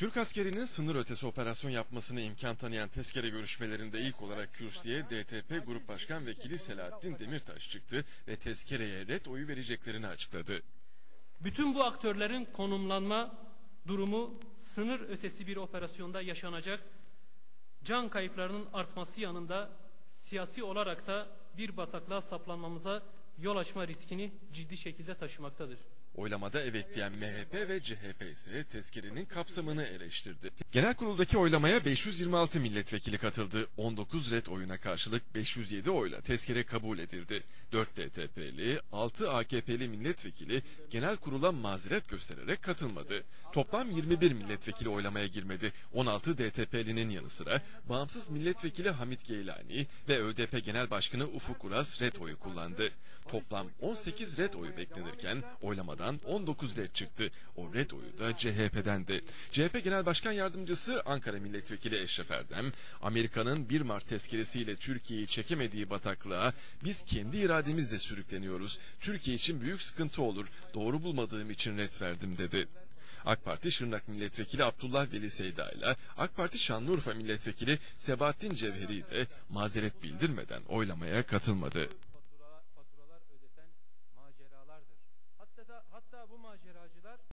Türk askerinin sınır ötesi operasyon yapmasına imkan tanıyan tezkere görüşmelerinde ilk olarak kürsüye DTP Grup Başkan Vekili Selahattin Demirtaş çıktı ve tezkereye red oyu vereceklerini açıkladı. Bütün bu aktörlerin konumlanma durumu sınır ötesi bir operasyonda yaşanacak can kayıplarının artması yanında siyasi olarak da bir bataklığa saplanmamıza yol açma riskini ciddi şekilde taşımaktadır. Oylamada evet diyen MHP ve CHP ise tezkerenin kapsamını eleştirdi. Genel kuruldaki oylamaya 526 milletvekili katıldı. 19 red oyuna karşılık 507 oyla tezkere kabul edildi. 4 DTP'li, 6 AKP'li milletvekili genel kurula mazeret göstererek katılmadı. Toplam 21 milletvekili oylamaya girmedi. 16 DTP'linin yanı sıra bağımsız milletvekili Hamit Geylani ve ÖDP Genel Başkanı Ufuk Uras red oyu kullandı. Toplam 18 red oyu beklenirken oylamadan 19 red çıktı. O red oyu da CHP'dendi. CHP Genel Başkan Yardımcısı Ankara Milletvekili Eşref Erdem, Amerika'nın 1 Mart tezkeresiyle Türkiye'yi çekemediği bataklığa biz kendi irademizle sürükleniyoruz. Türkiye için büyük sıkıntı olur. Doğru bulmadığım için ret verdim dedi. AK Parti Şırnak Milletvekili Abdullah Veli Seyda ile AK Parti Şanlıurfa Milletvekili Sebahattin Cevheri de mazeret bildirmeden oylamaya katılmadı. Hatta, hatta bu maceracılar